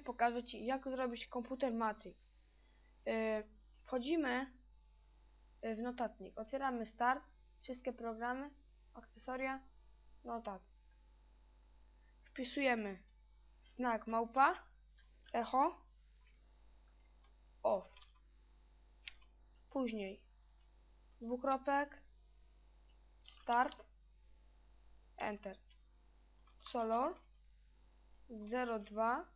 pokażę Ci, jak zrobić komputer Matrix. Yy, wchodzimy yy, w notatnik, otwieramy Start, wszystkie programy, akcesoria, no tak. Wpisujemy znak małpa, echo, off. Później dwukropek, start, enter. Solor 02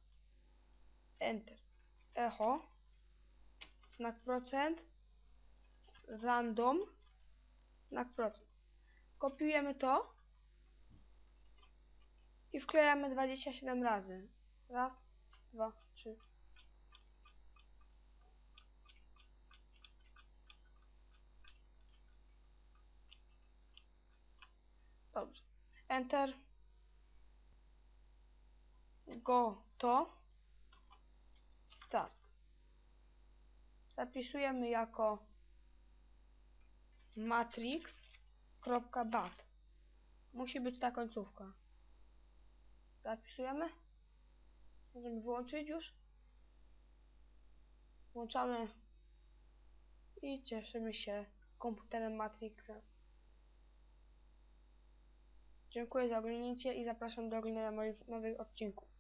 enter. Echo znak procent random znak procent. Kopiujemy to i wklejamy 27 razy. Raz, dwa, trzy. Dobrze. Enter. Go to. Start. Zapisujemy jako matrix.bat. Musi być ta końcówka. Zapisujemy. Możemy wyłączyć już. Włączamy i cieszymy się komputerem Matrixa. Dziękuję za oglądnięcie i zapraszam do oglądania moich nowych odcinków.